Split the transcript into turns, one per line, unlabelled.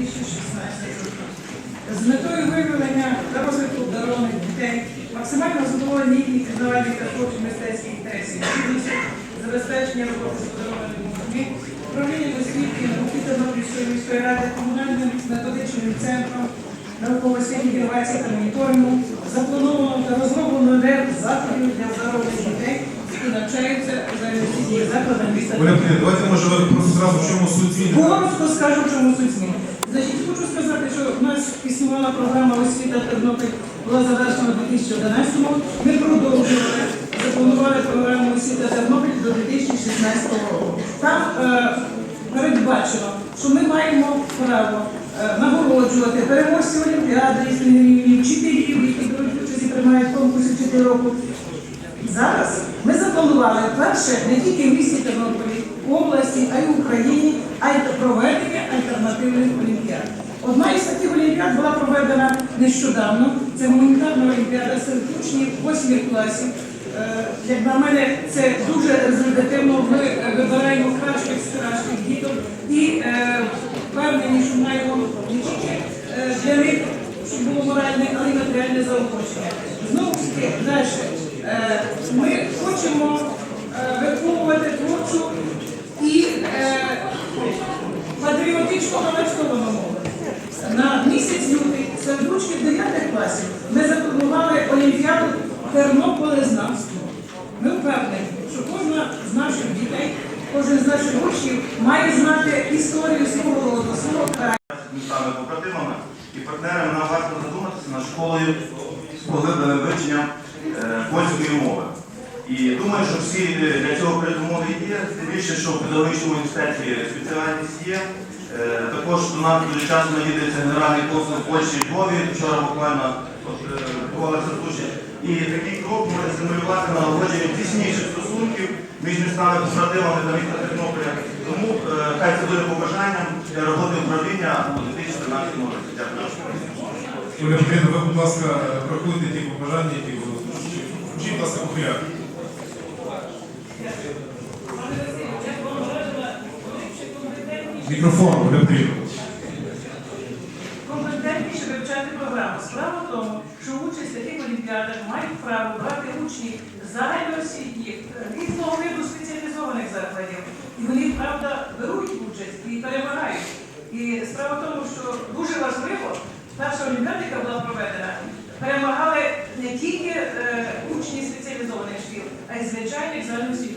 2016 року. З метою виявлення та розвитку обдарованих дітей, максимально задоволення їхніх пізнавальних та творчих мистецьких інтересів, забезпечення роботи з обдарованими дітьми, управління освіти, науки Тернопільської міської ради, комунальним методичним центром науково-освітніх інновацій та моніторингу, заплановано та розроблено ряд заходів для здорових дітей, які навчаються у загальноосвітніх закладах міста.
Давайте може ви просто зразу в чому суть зміни.
Коротко скажу, в чому суть змін. Значить, хочу сказати, що в нас існувала програма освіта Тернопіль, була завершена у 2011 році. Ми продовжували, запланували програму освіта Тернопіль до 2016 року. Там е, передбачено, що ми маємо право е, нагороджувати переможців олімпіади вчителів, які беруть участь і приймають конкурси 4 року. Зараз ми запланували перше не тільки в місті Тернополі, в області, а й в Україні, а й проведення нещодавно. Це гуманітарна олімпіада серед учнів 8 класів. Е, Як на мене, це дуже результативно. Ми вибираємо кращих з кращих діток і е, впевнені, що маємо не е, для них, щоб було моральне, але й матеріальне заохочення. Знову ж таки, далі. Ми хочемо виховувати творчу і патріотично налаштовану молодь. На місяць 9 класів ми запланували Олімпіаду тернополезнавства. Ми впевнені, що кожна з наших дітей, кожен з наших учнів має знати історію свого роду, свого краю.
побратимами і партнерами нам варто задуматися над школою з поглибленим вивченням е, польської мови. І думаю, що всі для цього передумови є, тим більше, що в педагогічному університеті спеціальність є. Е, Також до нас дуже часто навідується генеральний консул Польщі в Львові, вчора буквально е, відбувалася зустріч. І такий крок може стимулювати налагодження тісніших стосунків між містами побратимами та міста Тернополя. Тому е, хай це буде побажанням для роботи управління у 2013 році. Дякую.
Ви, будь ласка, рахуйте ті побажання, які були. Включіть, будь ласка, популярно. Мікрофон Олексій. Компетентні,
щоб вивчати програму. Справа в тому, що участь в таких олімпіадах мають право брати учні загальноосвітніх, різного виду спеціалізованих закладів. І вони, правда, беруть участь і перемагають. І справа в тому, що дуже важливо, наша олімпіада, яка була проведена, перемагали не тільки е, учні спеціалізованих шкіл, а й звичайних загальноосвітніх.